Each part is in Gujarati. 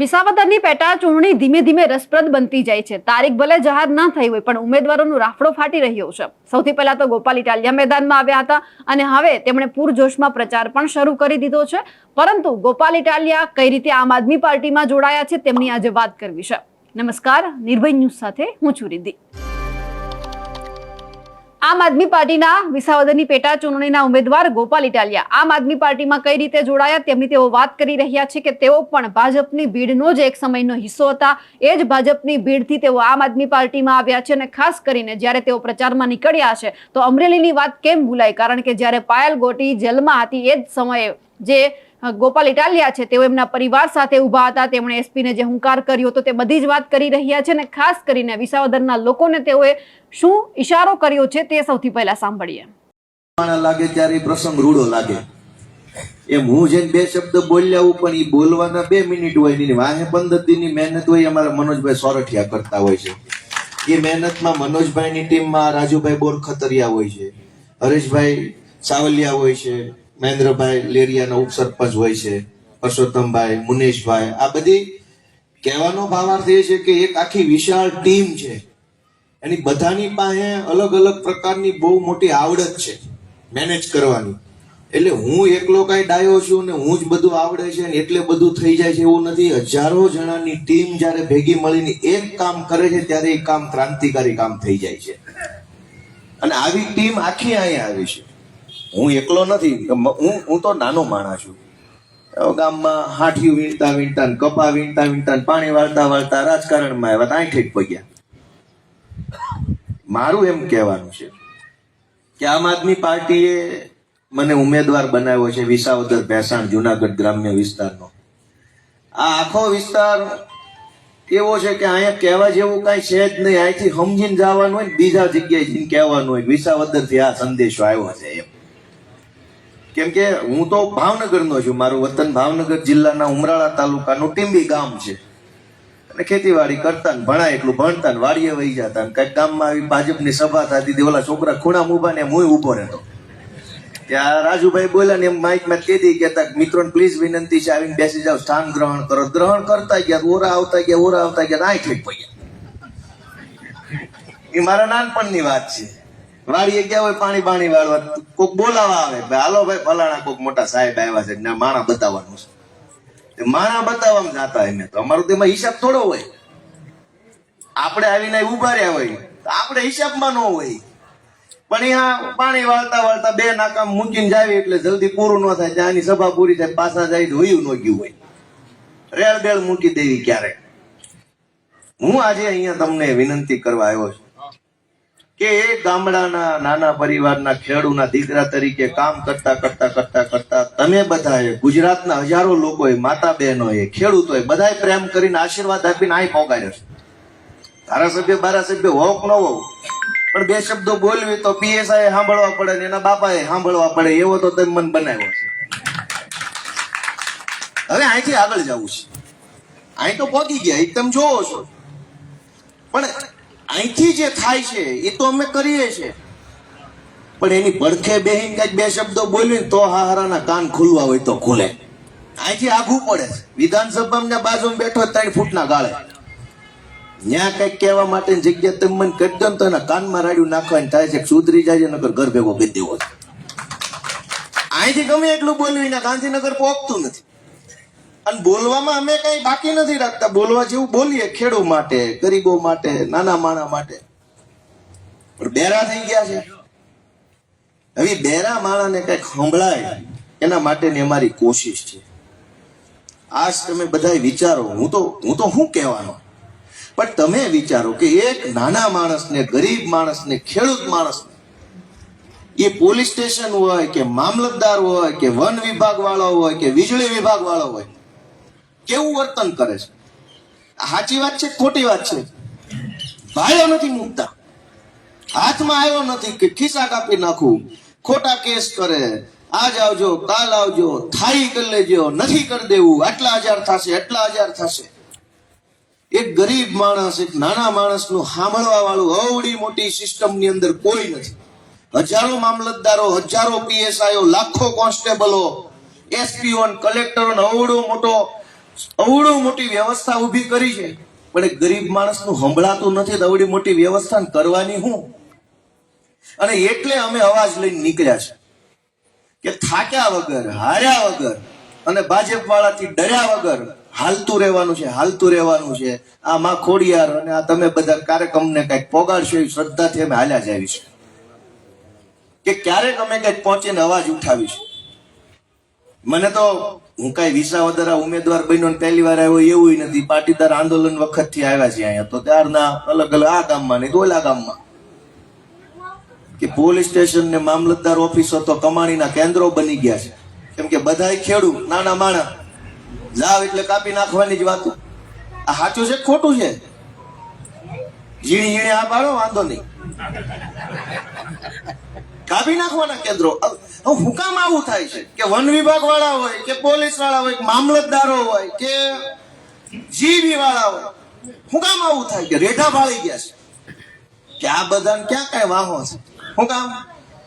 વિસાવદરની પેટા ચૂંટણી ધીમે ધીમે રસપ્રદ બનતી જાય છે. તારીખ ભલે જાહેર ન થઈ હોય, પણ ઉમેદવારોનો રાફડો ફાટી રહ્યો છે. સૌથી પહેલા તો ગોપાલ ઇટાલિયા મેદાનમાં આવ્યા હતા અને હવે તેમણે પૂરજોશમાં પ્રચાર પણ શરૂ કરી દીધો છે. પરંતુ ગોપાલ ઇટાલિયા કઈ રીતે આમ આદમી પાર્ટીમાં જોડાયા છે, તેમની આજે વાત કરવી છે. નમસ્કાર, નિર્ભય ન્યૂઝ સાથે હું છું રિદ્ધિ. આમ આદમી પાર્ટીના વિસાવદરની પેટા ચૂંટણીના ઉમેદવાર ગોપાલ ઇટાલિયા આમ આદમી પાર્ટીમાં કઈ રીતે જોડાયા તેમની તેઓ વાત કરી રહ્યા છે કે તેઓ પણ ભાજપની ભીડનો જ એક સમયનો હિસ્સો હતા. એ જ ભાજપની ભીડથી તેઓ આમ આદમી પાર્ટીમાં આવ્યા છે અને ખાસ કરીને જ્યારે તેઓ પ્રચારમાં નીકળ્યા છે, તો અમરેલીની વાત કેમ ભૂલાય? કારણ કે જ્યારે પાયલ ગોટી જેલમાં હતી, એ જ સમયે જે ગોપાલ ઇટાલિયા છે, તેઓ એમના પરિવાર સાથે ઊભા હતા, તેમણે એસપીને જે હુંકાર કર્યો હતો તે બધી જ વાત કરી રહ્યા છે અને ખાસ કરીને વિસાવદરના લોકોને તેઓએ શું ઇશારો કર્યો છે તે સૌથી પહેલા સાંભળીએ. લાગે ત્યારે પ્રસંગ રૂડો લાગે. એમ હું જેમ બે શબ્દ બોલ્યા હું પણ એ બોલવાના બે મિનિટ હોયની વાહે પંદરની મહેનત હોય અમારા મનોજભાઈ સોરઠિયા કરતા હોય છે. એ મહેનતમાં મનોજભાઈની ટીમમાં રાજુભાઈ બોરખતરિયા હોય છે, હરેશભાઈ સાવલિયા હોય છે મહેન્દ્રભાઈ લેરિયાના ઉપસરપંચ હોય છે, પરસોત્તમભાઈ, મુનેશભાઈ, આ બધી કહેવાનો ભાવાર્થ એ છે કે એક આખી વિશાળ ટીમ છે. એની બધાની પાસે અલગ અલગ પ્રકારની બહુ મોટી આવડત છે, મેનેજ કરવાની. એટલે હું એકલો કઈ ડાયો છું ને હું જ બધું આવડે છે ને એટલે બધું થઈ જાય છે એવું નથી. હજારો જણાની ટીમ જ્યારે ભેગી મળીને એક કામ કરે છે, ત્યારે એ કામ ક્રાંતિકારી કામ થઈ જાય છે. અને આવી ટીમ આખી અહીંયા આવી છે. હું એકલો નથી હું હું તો નાનો માણસ છું. ગામમાં હાઠિયું વીણતા વીણતા કપા વીણતા વીણતા પાણી વાળતા વાળતા રાજકારણમાં આવ્યા, ત્યાં ઠેક પગ્યા મારું એમ કહેવાનું છે કે આમ આદમી પાર્ટીએ મને ઉમેદવાર બનાવ્યો છે વિસાવદર ભેસાણ જુનાગઢ ગ્રામ્ય વિસ્તારનો. આ આખો વિસ્તાર એવો છે કે અહીંયા કહેવા જેવું કાંઈ છે જ નહીં, અહીંથી સમજીને જવાનું હોય બીજા જગ્યાએ જઈને કહેવાનું હોય. વિસાવદરથી આ સંદેશો આવ્યો છે એમ. કેમ કે હું તો ભાવનગરનો છું. મારું વતન ભાવનગર જિલ્લાના ઉમરાળા તાલુકાનું ટીંબી ગામ છે. અને ખેતીવાડી કરતા ને ભણાય એટલું ભણતા ને વાડીએ વહી જતા ને કંઈક ગામમાં આવી ભાજપની સભા થતી હતી. ઓલા છોકરા ખૂણા ઊભા ને હું ઊભો રહેતો. ત્યાં રાજુભાઈ બોલ્યા ને એમ માઇકમાં કેદી કહેતા મિત્રોને પ્લીઝ વિનંતી છે, આવીને બેસી જાઓ, સ્થાન ગ્રહણ કરો. ગ્રહણ કરતા ગયા, ઓરા આવતા ગયા, ઓરા આવતા ગયા આય ઠીક પડ્યા એ મારા નાનપણની વાત છે. વાડીએ ગયા હોય પાણી પાણી વાળવા, કોક બોલાવા આવે, ભાઈ, હાલો ભાઈ, ફલાણા કોક મોટા સાહેબ આવ્યા છે ના માણા બતાવવાનું છે. માણા બતાવવામાં જાતા એમને તો. અમારો તો એમાં હિસાબ થોડો હોય. આપણે આવીને ઊભા રહ્યા હોય, તો આપણે હિસાબમાં ન હોય. પણ અહીંયા પાણી વાળતા વાળતા બે નાકામ મૂકીને જાય એટલે જલ્દી પૂરું ન થાય ત્યાંની સભા પૂરી થાય, પાછા જાય હોયું ન ગયું હોય. રેળ બેળ મૂકી દેવી ક્યારેક. હું આજે અહીંયા તમને વિનંતી કરવા આવ્યો છું. કે એ ગામડાના નાના પરિવારના ખેડૂના દીકરા તરીકે કામ કરતા કરતા કરતા કરતા તમે બધાએ ગુજરાતના હજારો લોકોએ માતા બહેનોએ ખેડૂતોએ બધાએ પ્રેમ કરીને આશીર્વાદ આપીને અહીં પોગાડ્યો છે. ધારાસભ્ય, બારાસભ્ય હોક ન હોવ. પણ બે શબ્દો બોલવી તો પીએસઆઈ સાંભળવા પડે ને એના બાપાએ સાંભળવા પડે, એવો તો તમે મન બનાવ્યો છે. હવે અહીંથી આગળ જવું છે. અહીં તો પહોંચી ગયા એ તમે જોવો છો. પણ અહીંથી જે થાય છે, એ તો અમે કરીએ છીએ. પણ એની પડખે બેહીને કંઈક બે શબ્દો બોલવી તો હારાના કાન ખુલવા હોય તો ખુલે. અહીંથી આઘું પડે છે. વિધાનસભામાં બાજુમાં બેઠો ત્રણ ફૂટના ગાળે. ત્યાં કંઈક કહેવા માટેની જગ્યા તમે મને કરી દો ને તો એના કાનમાં રાડ્યું નાખવાની થાય છે સુધરી જાય છે, નકર ઘર ભેગો કરી દેવો છે. અહીંથી ગમે એટલું બોલ્યું એના ગાંધીનગર પહોંચતું નથી. અને બોલવામાં અમે કઈ બાકી નથી રાખતા. બોલવા જેવું બોલીએ ખેડૂ માટે, ગરીબો માટે, નાના માણા માટે. પણ બેરા થઈ ગયા છે. હવે બેરા માણાને કંઈક સંભળાય, એના માટેની અમારી કોશિશ છે. આજ તમે બધા વિચારો, હું તો હું તો શું કહેવાનો? પણ તમે વિચારો કે એક નાના માણસને, ગરીબ માણસને, ખેડૂત માણસને, એ પોલીસ સ્ટેશન હોય કે મામલતદાર હોય કે વન વિભાગ વાળો હોય કે વીજળી વિભાગ વાળો હોય કેવું વર્તન કરે છે? સાચી વાત છે ખોટી વાત છે? ભાઈઓ નથી મૂકતા. હાથમાં આવ્યો નથી કે ખિસ્સા કાપી નાખું. ખોટા કેસ કરે. આજ આવજો, કાલ આવજો થાઈ કરી લેજો, નથી કરી દેવું. આટલા હજાર થશે એટલા હજાર થશે. એક ગરીબ માણસ, એક નાના માણસનું સાંભળવા વાળું અવડી મોટી સિસ્ટમની અંદર કોઈ નથી. હજારો મામલતદારો, હજારો પીએસઆઈઓ, લાખો કોન્સ્ટેબલો એસપીઓ કલેક્ટરો અવડો મોટો અવડું મોટી વ્યવસ્થા ઊભી કરી છે. પણ ગરીબ માણસનું સંભળાતું નથી તો અવડી મોટી વ્યવસ્થા કરવાની હું? અને એટલે અમે અવાજ લઈને નીકળ્યા છે કે થાક્યા વગર, હાર્યા વગર અને ભાજપ વાળાથી ડર્યા વગર હાલતું રહેવાનું છે, હાલતું રહેવાનું છે. આ માં ખોડિયાર અને આ તમે બધા કાર્યક્રમને કંઈક પોગાડશો એવી શ્રદ્ધાથી અમે હાલ્યા જ છે કે ક્યારેક અમે કંઈક પહોંચીને અવાજ ઉઠાવીશું. મને તો હું કઈ વિસાવદરા ઉમેદવાર બન્યો પહેલી વાર આવ્યો એવું નથી. પાટીદાર આંદોલન વખતથી આવ્યા છે અહીંયા. તો ત્યારના અલગ અલગ આ ગામમાં નહીં ઓલા ગામમાં. કે પોલીસ સ્ટેશન ને મામલતદાર ઓફિસો તો કમાણીના કેન્દ્રો બની ગયા છે. કેમ કે બધાય ખેડૂત, નાના માણા. જાવ એટલે કાપી નાખવાની જ વાત. આ સાચું છે ખોટું છે? ઝીણી ઝીણી આ પાડો, વાંધો નહીં. કાપી નાખવાના કેન્દ્રો. હું કામ આવું થાય છે? કે વન વિભાગ વાળા હોય, કે પોલીસવાળા હોય, કે મામલતદારો હોય, કે જીવી વાળા હોય હું કામ આવું થાય કે રેઢા ભાળી ગયા છે? કે આ બધાને ક્યાં કઈ વાહો છે? હું કામ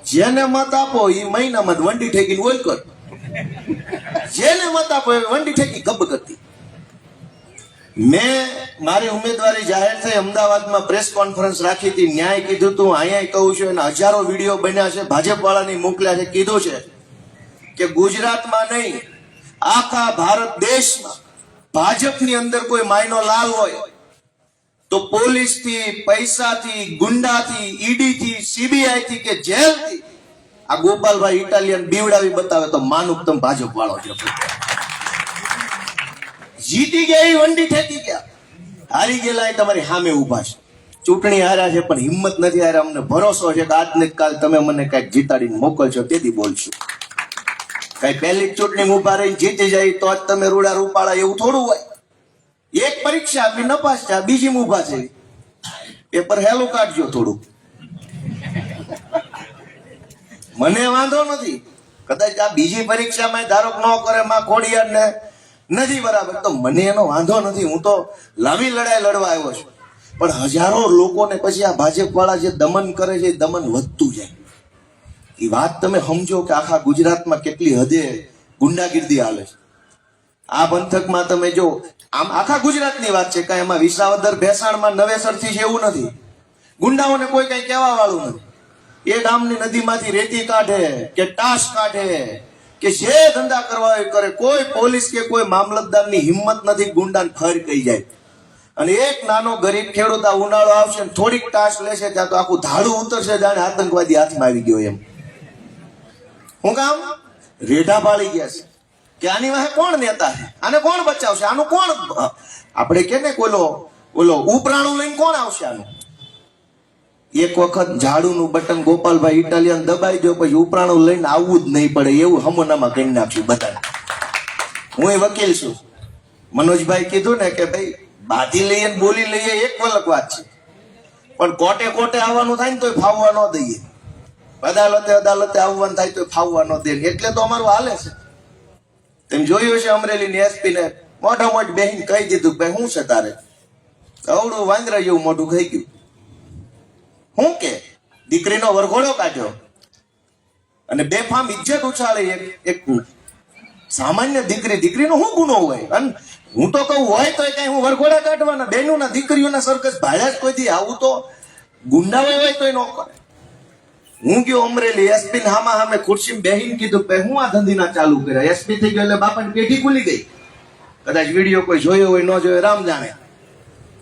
જેને મત આપો એ મહિનામાં વંડી ઠેકીને ઓલ કર જેને મત આપો એ વંડી ઠેકી ગબ કરતી મેં મારી ઉમેદવારી જાહેર થઈ, અમદાવાદમાં પ્રેસ કોન્ફરન્સ રાખી હતી, ન્યાય કીધું તું, અહીંયા કહું છું, અને હજારો વીડિયો બન્યા છે, ભાજપવાળાની મોકલ્યા છે, કીધું છે કે ગુજરાતમાં નહીં, આખા ભારત દેશમાં ભાજપની અંદર કોઈ માયનો લાલ હોય, તો પોલીસથી, પૈસાથી, ગુંડાથી, ઈડીથી, સીબીઆઈથી કે જેલથી આ ગોપાલભાઈ ઇટાલિયન બીવડાવી બતાવે તો માનુક તમે ભાજપ વાળો છો. જીતી ગયા એ વંડી ઠેકી ગયા. હારી ગયેલા એ તમારી સામે ઊભા છે. ચૂંટણી હાર્યા છે, પણ હિંમત નથી હાર્યા અમને ભરોસો છે કે આજને કાલ તમે મને કંઈક જીતાડીને મોકલશો, તેથી બોલશું. કઈ પહેલી જ ચૂંટણી ઊભા રહીને જીતી જાય તો જ તમે રૂડા રૂપાળા એવું થોડું હોય. એક પરીક્ષા આપી, નપાસ છે બીજી ઊભા છે. પેપર હેલું કાઢજો થોડું. મને વાંધો નથી. કદાચ આ બીજી પરીક્ષામાં ધારો ન કરે, માં ખોડિયાર ને નથી બરાબર. તો મને એનો વાંધો નથી. હું તો લાંબી લડાઈ લડવા આવ્યો છું. પણ હજારો લોકોને પછી આ ભાજપ વાળા જે દમન કરે છે, એ દમન વધતું જાય. એ વાત તમે સમજો કે આખા ગુજરાતમાં કેટલી હદે ગુંડાગીર્દી હાલે છે. આ પંથકમાં તમે જો, આમ આખા ગુજરાતની વાત છે, કાંઈ એમાં વિસાવદર ભેસાણમાં નવેસરથી છે એવું નથી. ગુંડાઓને કોઈ કઈ કહેવા વાળું નથી. એ ગામની નદીમાંથી રેતી કાઢે કે ટાસ કાઢે. કે જે ધંધા કરવા એ કરે, કોઈ પોલીસ કે કોઈ મામલતદારની હિંમત નથી, ગુંડાને ફર કહી જાય. અને એક નાનો ગરીબ ખેડૂત આ ઉનાળો આવશે ને થોડીક ટાસ લેશે ત્યાં તો આખું ધાડું ઉતરશે, જાણે આતંકવાદી હાથમાં આવી ગયો એમ. હું કામ? રેઢા પાળી ગયા છે. કે આની વાહે કોણ નેતા છે? આને કોણ બચાવશે? આનું કોણ આપણે કે ને કોલો, ઓલો ઉપરાણું લઈને કોણ આવશે આનું? એક વખત ઝાડુનું બટન ગોપાલભાઈ ઇટાલિયન દબાઈ દો પછી ઉપરાણું લઈને આવવું જ નહીં પડે, એવું હમોનામાં કરી નાખ્યું બધા હું એ વકીલ છું. મનોજભાઈ કીધું ને કે ભાઈ, બાધી લઈએ બોલી લઈએ, એક વલક વાત છે. પણ કોટે કોટે આવવાનું થાય ને તો ફાવવા ન દઈએ. અદાલતે અદાલતે આવવાનું થાય તો ફાવવા ન દે એટલે તો અમારું હાલે છે. તેમ જોયું છે અમરેલીની એસપી ને મોઢા મોઢ બેહીને કહી દીધું ભાઈ, શું છે તારે? અવડું વાંદરા જેવું મોઢું ખાઈ ગયું. હું કે? દીકરીનો વરઘોડો કાઢ્યો. અને બેફામ ઇજ્જત ઉછાળી એક સામાન્ય દીકરી, દીકરીનો શું ગુનો હોય? અને હું તો કહું, હોય તો કઈ હું વરઘોડા કાઢવાના બહેનોના દીકરીઓના સરકસ ભાડ્યા જ કોઈથી આવું તો ગુંડાવે હોય તો ન કરે. હું ગયો અમરેલી એસપી હામા હામે ખુરશી બેહીન કીધું કે હું આ ધંધીના ચાલુ કર્યા? એસપી થઈ ગયો એટલે બાપાની પેઢી ખુલી ગઈ. કદાચ વીડિયો કોઈ જોયો હોય, ન જોયો રામ જાણે.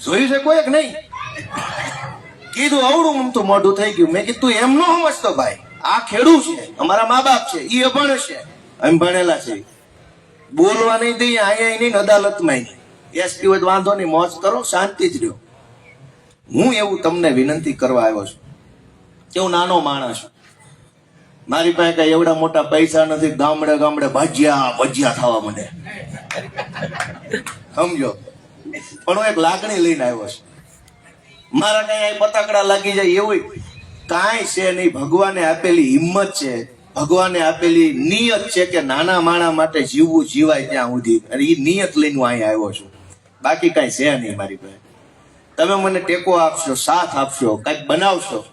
જોયું છે કોઈ કે નહીં? કીધું અવડું મમતું મોઢું થઈ ગયું. મેં કીધું, એમ ન સમજતો ભાઈ. આ ખેડૂત છે, અમારા મા બાપ છે એ અભણ છે. એમ ભણેલા છે. બોલવા નહીં દઈએ અહીંયા નહીં, અદાલતમાં એસપી હોય વાંધો નહીં, મોજ કરો, શાંતિ જ રહ્યો. હું એવું તમને વિનંતી કરવા આવ્યો છું. કે હું નાનો માણસ છું. મારી પાસે કઈ એવડા મોટા પૈસા નથી, ગામડે ગામડે ભજીયા ભજીયા થવા મને સમજો? પણ હું એક લાગણી લઈને આવ્યો છું. મારા કઈ પતાકડા લાગી જાય એવું કાંઈ છે નહીં. ભગવાને આપેલી હિંમત છે. ભગવાને આપેલી નિયત છે કે નાના માણા માટે જીવવું જીવાય ત્યાં સુધી. અને એ નિયત લઈને હું અહીંયા આવ્યો છું. બાકી કાંઈ છે નહીં મારી પાસે. તમે મને ટેકો આપશો, સાથ આપશો, કંઈક બનાવશો.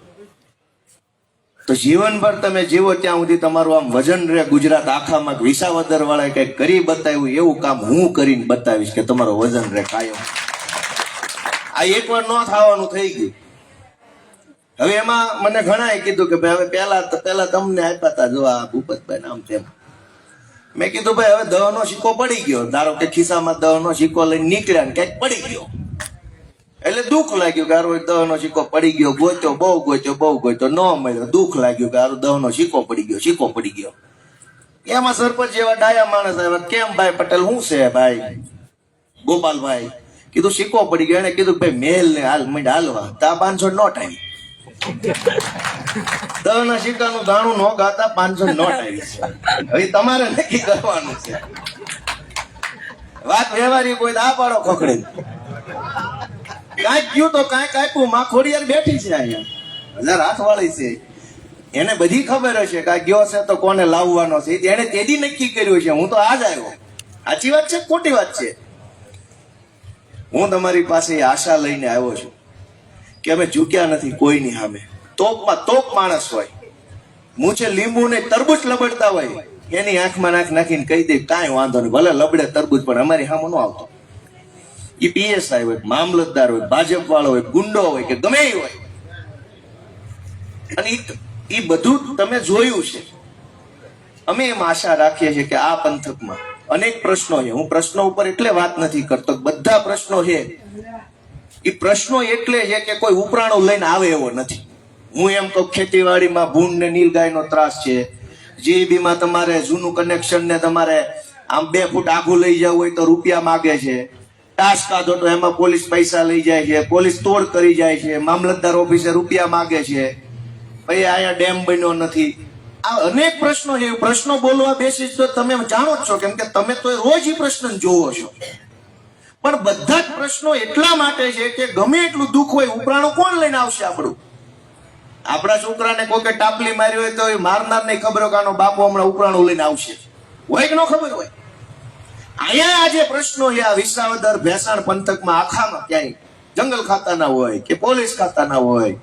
તો જીવનભર તમે જીવો ત્યાં સુધી તમારું આમ વજન રહે ગુજરાત આખામાં. વિસાવદર વાળા કંઈક કરી બતાવ્યું, એવું કામ હું કરીને બતાવીશ કે તમારો વજન રહે કાયમ. આ એકવાર ન થવાનું થઈ ગયું. હવે એમાં મને ઘણાએ કીધું કે ભાઈ હવે પહેલા પહેલા તમને આપ્યા હતા જો આ ભૂપતભાઈ નામ તેમ. મેં કીધું ભાઈ હવે દહનો સિક્કો પડી ગયો. ધારો કે ખિસ્સામાં દહનો સિક્કો લઈને નીકળ્યા ને ક્યાંક પડી ગયો. એટલે દુઃખ લાગ્યું કે આરો દહનો સિક્કો પડી ગયો. ગોચ્યો બહુ ગોચ્યો બહુ ગોચ્યો ન મળ્યો. દુઃખ લાગ્યું કે આરો દહનો સિક્કો પડી ગયો, સિક્કો પડી ગયો. એમાં સરપંચ જેવા ડાયા માણસ આવ્યા કેમ ભાઈ પટેલ શું છે ભાઈ? ગોપાલભાઈ. કીધું સિક્કો પડી ગયો. એને કીધું ભાઈ મેલ ને હાલ મંડ હાલવા. તા પાંચસો નોટ આવી દહના સિક્કાનું દાણું નો ગાતા પાંચસો નોટ આવી છે. હવે તમારે નક્કી કરવાનું છે. વાત વ્યવહારી કોઈ આ પાડો ખોખડી કાંઈક ગયું તો કાંઈક આપ્યું. માં ખોડિયાર બેઠી છે અહીંયા. હજાર હાથવાળી છે. એને બધી ખબર હશે કે આ ગયો છે તો કોને લાવવાનો છે. એને તેદી નક્કી કર્યું છે. હું તો આજ આવ્યો. સાચી વાત છે ખોટી વાત છે? હું તમારી પાસે આશા લઈને આવ્યો છું કે અમે ઝૂક્યા નથી કોઈની સામે. તોપમાં તોપ માણસ હોય. મૂછે લીંબુ ને તરબૂચ લબડતા હોય. એની આંખમાં નાખ નાખીને કહી દે, કાંઈ વાંધો નહીં, ભલે લબડે તરબૂચ, પણ અમારી સામે ન આવતો. એ પીએસઆઈ હોય, મામલતદાર હોય ભાજપ વાળો હોય, ગુંડો હોય કે ગમે હોય. અને એ બધું તમે જોયું છે. અમે એમ આશા રાખીએ છીએ કે આ પંથકમાં અનેક પ્રશ્નો છે. હું પ્રશ્નો ઉપર એટલે વાત નથી કરતો. બધા પ્રશ્નો છે. એ પ્રશ્નો એટલે છે કે કોઈ ઉપરાણું લઈને આવે એવો નથી. હું એમ કહું, ખેતીવાડીમાં ભૂંડ ને નીલગાયનો ત્રાસ છે. જીબીમાં તમારે જૂનું કનેક્શન ને તમારે આમ બે ફૂટ આઘું લઈ જવું હોય તો રૂપિયા માગે છે. ટાસ કાઢો તો એમાં પોલીસ પૈસા લઈ જાય છે. પોલીસ તોડ કરી જાય છે. મામલતદાર ઓફિસે રૂપિયા માગે છે. ભાઈ, અહીંયા ડેમ બન્યો નથી. આ અનેક પ્રશ્નો છે. પ્રશ્નો બોલવા બેસી તો તમે જાણો જ છો. કેમ કે તમે તો રોજ એ પ્રશ્ન જોવો છો. પણ બધા જ પ્રશ્નો એટલા માટે છે કે ગમે એટલું દુઃખ હોય ઉપરાણું કોણ લઈને આવશે આપણું? આપણા છોકરાને કોઈ કે ટાપલી મારી હોય તો એ મારનાર નહીં. ખબર હોય કે આનો હમણાં ઉપરાણું લઈને આવશે. હોય કે ન ખબર હોય? અહીંયા આ જે પ્રશ્નો છે, આ વિસાવદર ભેસાણ પંથકમાં આખામાં ક્યાંય? જંગલ ખાતાના હોય કે પોલીસ ખાતાના હોય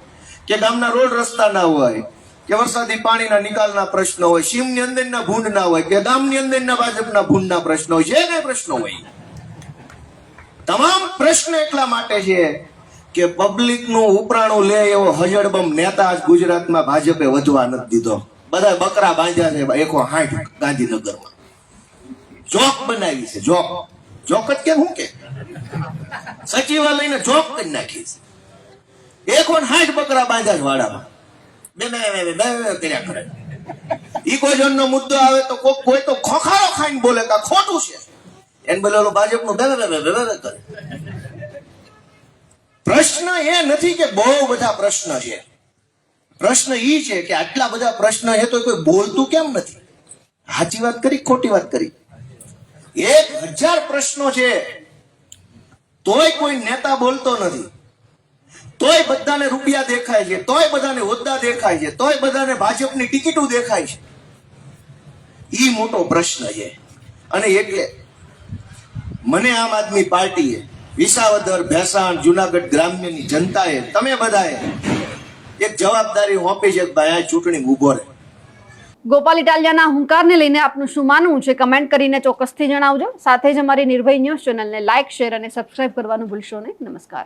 કે ગામના રોડ રસ્તાના હોય કે વરસાદી પાણીના નિકાલના પ્રશ્નો હોય, સીમની અંદરના ભૂંડના હોય, કે ગામની અંદરના ભાજપના ભૂંડના પ્રશ્નો હોય, જે કઈ પ્રશ્નો હોય. તમામ પ્રશ્ન એટલા માટે છે કે પબ્લિકનું ઉપરાણું લે એવો હજડબમ નેતા આજ ગુજરાતમાં ભાજપે વધવા નથી દીધો. બધા બકરા બાંધ્યા છે, એકો હાઠ ગાંધીનગરમાં. જોક બનાવી છે, જોક. જોક જ કેમ, હું કે? સચિવાલયને જોક કરી નાખી છે. એકો ને હાઠ બકરા બાંધ્યા છે વાડામાં. બે બે બે મુદ્દો આવે તો કોક કોઈ તો ખોખારો ખાઈને બોલે કે ખોટું છે. એને બોલે, ઓલો પ્રશ્ન એ નથી કે બહુ બધા પ્રશ્ન છે. પ્રશ્ન ઈ છે કે આટલા બધા પ્રશ્ન છે તો કોઈ બોલતું કેમ નથી? સાચી વાત કરી ખોટી વાત કરી? એક હજાર પ્રશ્નો છે, તોય કોઈ નેતા બોલતો નથી. તોય બધાને રૂપિયા દેખાય છે, તોય બધાને હોદ્દા દેખાય છે, તોય બધાને ભાજપની ટિકિટો દેખાય છે. એ મોટો પ્રશ્ન છે. અને એટલે મને આમ આદમી પાર્ટીએ વિસાવદર, ભેસાણ, જુનાગઢ ગ્રામ્યની જનતાએ, તમે બધાએ એક જવાબદારી સોંપી છે ભાઈ આ ચૂંટણી ઊભો રહે. ગોપાલ ઇટાલિયાના હુંકારને લઈને આપનું શું માનવું છે? કમેન્ટ કરીને ચોક્કસથી જણાવજો. સાથે જ અમારી નિર્ભય ન્યૂઝ ચેનલને લાઇક, શેર અને સબસ્ક્રાઇબ કરવાનું ભૂલશો નહીં. નમસ્કાર.